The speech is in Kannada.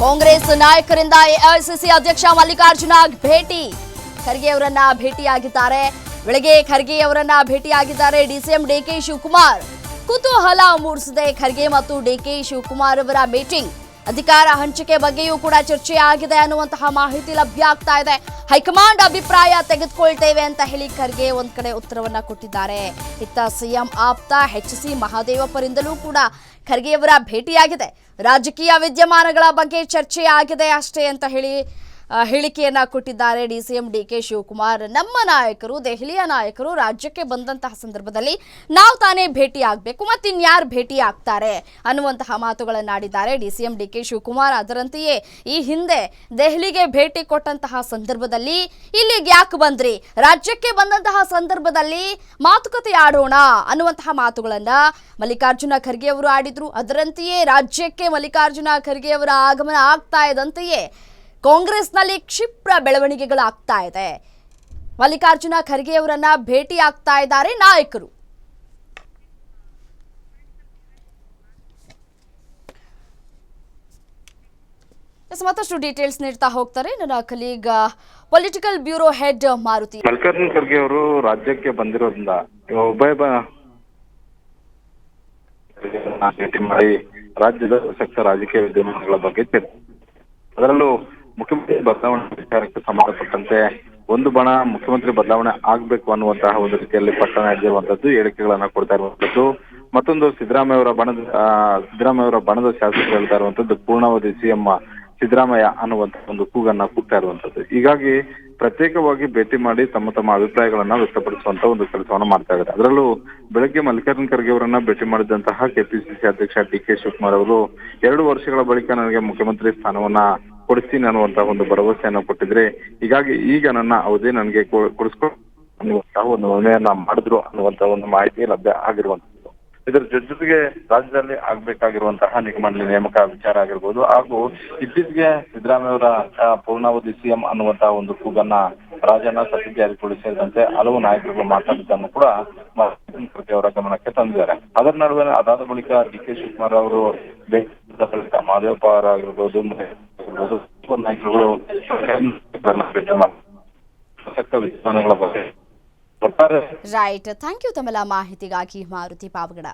ಕಾಂಗ್ರೆಸ್ ನಾಯಕರಿಂದ ಎಐಸಿಸಿ ಅಧ್ಯಕ್ಷ ಮಲ್ಲಿಕಾರ್ಜುನ ಭೇಟಿ. ಖರ್ಗೆ ಅವರನ್ನ ಭೇಟಿಯಾಗಿದ್ದಾರೆ. ಬೆಳಗ್ಗೆ ಖರ್ಗೆ ಅವರನ್ನ ಭೇಟಿಯಾಗಿದ್ದಾರೆ ಡಿಸಿಎಂ ಡಿಕೆ ಶಿವಕುಮಾರ್. ಕುತೂಹಲ ಮೂಡಿಸಿದೆ ಖರ್ಗೆ ಮತ್ತು ಡಿಕೆ ಶಿವಕುಮಾರ್ ಅವರ ಮೀಟಿಂಗ್. ಅಧಿಕಾರ ಹಂಚಿಕೆ ಬಗ್ಗೆಯೂ ಕೂಡ ಚರ್ಚೆ ಆಗಿದೆ ಅನ್ನುವಂತಹ ಮಾಹಿತಿ ಲಭ್ಯ ಆಗ್ತಾ ಇದೆ. ಹೈಕಮಾಂಡ್ ಅಭಿಪ್ರಾಯ ತೆಗೆದುಕೊಳ್ತೇವೆ ಅಂತ ಹೇಳಿ ಖರ್ಗೆ ಒಂದ್ ಕಡೆ ಉತ್ತರವನ್ನ ಕೊಟ್ಟಿದ್ದಾರೆ. ಇತ್ತ ಸಿಎಂ ಆಪ್ತ ಎಚ್ ಸಿ ಮಹಾದೇವಪ್ಪರಿಂದಲೂ ಕೂಡ ಖರ್ಗೆಯವರ ಭೇಟಿಯಾಗಿದೆ. ರಾಜಕೀಯ ವಿದ್ಯಮಾನಗಳ ಬಗ್ಗೆ ಚರ್ಚೆ ಆಗಿದೆ ಅಷ್ಟೇ ಅಂತ ಹೇಳಿ ಹೇಳಿಕೆಯನ್ನ ಕೊಟ್ಟಿದ್ದಾರೆ ಡಿಸಿಎಂ ಡಿ ಕೆ ಶಿವಕುಮಾರ್. ನಮ್ಮ ನಾಯಕರು, ದೆಹಲಿಯ ನಾಯಕರು ರಾಜ್ಯಕ್ಕೆ ಬಂದಂತಹ ಸಂದರ್ಭದಲ್ಲಿ ನಾವು ತಾನೇ ಭೇಟಿ ಆಗಬೇಕು, ಮತ್ತಿನ್ಯಾರು ಭೇಟಿ ಆಗ್ತಾರೆ ಅನ್ನುವಂತಹ ಮಾತುಗಳನ್ನಾಡಿದ್ದಾರೆ ಡಿಸಿಎಂ ಡಿ ಕೆ ಶಿವಕುಮಾರ್. ಅದರಂತೆಯೇ ಈ ಹಿಂದೆ ದೆಹಲಿಗೆ ಭೇಟಿ ಕೊಟ್ಟಂತಹ ಸಂದರ್ಭದಲ್ಲಿ ಇಲ್ಲಿಗೆ ಯಾಕೆ ಬಂದ್ರಿ? ರಾಜ್ಯಕ್ಕೆ ಬಂದಂತಹ ಸಂದರ್ಭದಲ್ಲಿ ಮಾತುಕತೆ ಆಡೋಣ ಅನ್ನುವಂತಹ ಮಾತುಗಳನ್ನ ಮಲ್ಲಿಕಾರ್ಜುನ ಖರ್ಗೆ ಅವರು ಆಡಿದ್ರು. ಅದರಂತೆಯೇ ರಾಜ್ಯಕ್ಕೆ ಮಲ್ಲಿಕಾರ್ಜುನ ಖರ್ಗೆ ಅವರ ಆಗಮನ ಆಗ್ತಾ ಇದ್ದಂತೆಯೇ ಕಾಂಗ್ರೆಸ್ನಲ್ಲಿ ಕ್ಷಿಪ್ರ ಬೆಳವಣಿಗೆಗಳಾಗ್ತಾ ಇದೆ. ಮಲ್ಲಿಕಾರ್ಜುನ ಖರ್ಗೆ ಅವರನ್ನ ಭೇಟಿ ಆಗ್ತಾ ಇದ್ದಾರೆ ನಾಯಕರು. ಮತ್ತಷ್ಟು ಡೀಟೇಲ್ಸ್ ನೀಡ್ತಾ ಹೋಗ್ತಾರೆ ನನ್ನ colleague political bureau head Maruti. Mallikarjuna Kharge ಅವರು ರಾಜ್ಯಕ್ಕೆ ಬಂದಿರೋದ್ರಿಂದ ಉಭಯ ಭೇಟಿ ಮಾಡಿ ರಾಜ್ಯದ ಪ್ರಸಕ್ತ ರಾಜಕೀಯ ವಿದ್ಯಮಾನಗಳ ಬಗ್ಗೆ ಅದರಲ್ಲೂ ಮುಖ್ಯಮಂತ್ರಿ ಬದಲಾವಣೆ ವಿಚಾರಕ್ಕೆ ಸಂಬಂಧಪಟ್ಟಂತೆ ಒಂದು ಬಣ ಮುಖ್ಯಮಂತ್ರಿ ಬದಲಾವಣೆ ಆಗ್ಬೇಕು ಅನ್ನುವಂತಹ ಒಂದು ರೀತಿಯಲ್ಲಿ ಪಟ್ಟಣ ಹಿಡಿದಿರುವಂತದ್ದು ಹೇಳಿಕೆಗಳನ್ನ ಕೊಡ್ತಾ ಇರುವಂತದ್ದು. ಮತ್ತೊಂದು ಸಿದ್ದರಾಮಯ್ಯ ಅವರ ಬಣದ ಸಿದ್ದರಾಮಯ್ಯ ಅವರ ಬಣದ ಶಾಸಕರು ಹೇಳ್ತಾ ಇರುವಂತದ್ದು, ಪೂರ್ಣಾವಧಿ ಸಿಎಂ ಸಿದ್ದರಾಮಯ್ಯ ಅನ್ನುವಂತ ಒಂದು ಕೂಗನ್ನ ಕೂಗ್ತಾ ಇರುವಂತದ್ದು. ಹೀಗಾಗಿ ಪ್ರತ್ಯೇಕವಾಗಿ ಭೇಟಿ ಮಾಡಿ ತಮ್ಮ ತಮ್ಮ ಅಭಿಪ್ರಾಯಗಳನ್ನ ವ್ಯಕ್ತಪಡಿಸುವಂತ ಒಂದು ಕೆಲಸವನ್ನ ಮಾಡ್ತಾ ಇದ್ದಾರೆ. ಅದರಲ್ಲೂ ಬೆಳಗ್ಗೆ ಮಲ್ಲಿಕಾರ್ಜುನ್ ಖರ್ಗೆ ಅವರನ್ನ ಭೇಟಿ ಮಾಡಿದಂತಹ ಕೆಪಿಸಿಸಿ ಅಧ್ಯಕ್ಷ ಡಿ ಕೆ ಶಿವಕುಮಾರ್ ಅವರು ಎರಡು ವರ್ಷಗಳ ಬಳಿಕ ನನಗೆ ಮುಖ್ಯಮಂತ್ರಿ ಸ್ಥಾನವನ್ನ ಕೊಡಿಸ್ತೀನಿ ಅನ್ನುವಂತಹ ಒಂದು ಭರವಸೆಯನ್ನ ಕೊಟ್ಟಿದ್ರೆ, ಹೀಗಾಗಿ ಈಗ ನನ್ನ ಅವಧಿ ನನಗೆ ಕೊಡಿಸ್ಕೊ, ಅನ್ನುವಂತಹ ಒಂದು ವಿಮೆಯನ್ನ ಮಾಡಿದ್ರು ಅನ್ನುವಂತ ಒಂದು ಮಾಹಿತಿ ಲಭ್ಯ ಆಗಿರುವಂತದ್ದು. ಇದರ ಜೊತೆ ಜೊತೆಗೆ ರಾಜ್ಯದಲ್ಲಿ ಆಗ್ಬೇಕಾಗಿರುವಂತಹ ನಿಗಮಂಡಳಿ ನೇಮಕ ವಿಚಾರ ಆಗಿರ್ಬೋದು, ಹಾಗೂ ಇತ್ತೀಚೆಗೆ ಸಿದ್ದರಾಮಯ್ಯ ಅವರ ಪೂರ್ಣಾವಧಿ ಸಿಎಂ ಅನ್ನುವಂತಹ ಒಂದು ಕೂಗನ್ನ ರಾಜನ ಸತ್ಯ ಜಾರಿಗೊಳಿಸಿ ಸೇರಿದಂತೆ ಹಲವು ನಾಯಕರುಗಳು ಮಾತಾಡಿದ್ದನ್ನು ಕೂಡ ಅವರ ಗಮನಕ್ಕೆ ತಂದಿದ್ದಾರೆ. ಅದರ ನಡುವೆ ಅದಾದ ಬಳಿಕ ಡಿ ಕೆ ಶಿವಕುಮಾರ್ ಅವರು ಬಳಿಕ ಮಹದೇವಪ್ಪ ಅವರಾಗಿರ್ಬೋದು ನಾಯಕರುಗಳು ರೈಟ್ ಥ್ಯಾಂಕ್ ಯು ತಮ್ಮೆಲ್ಲ ಮಾಹಿತಿಗಾಗಿ ಮಾರುತಿ ಪಾವಗಡ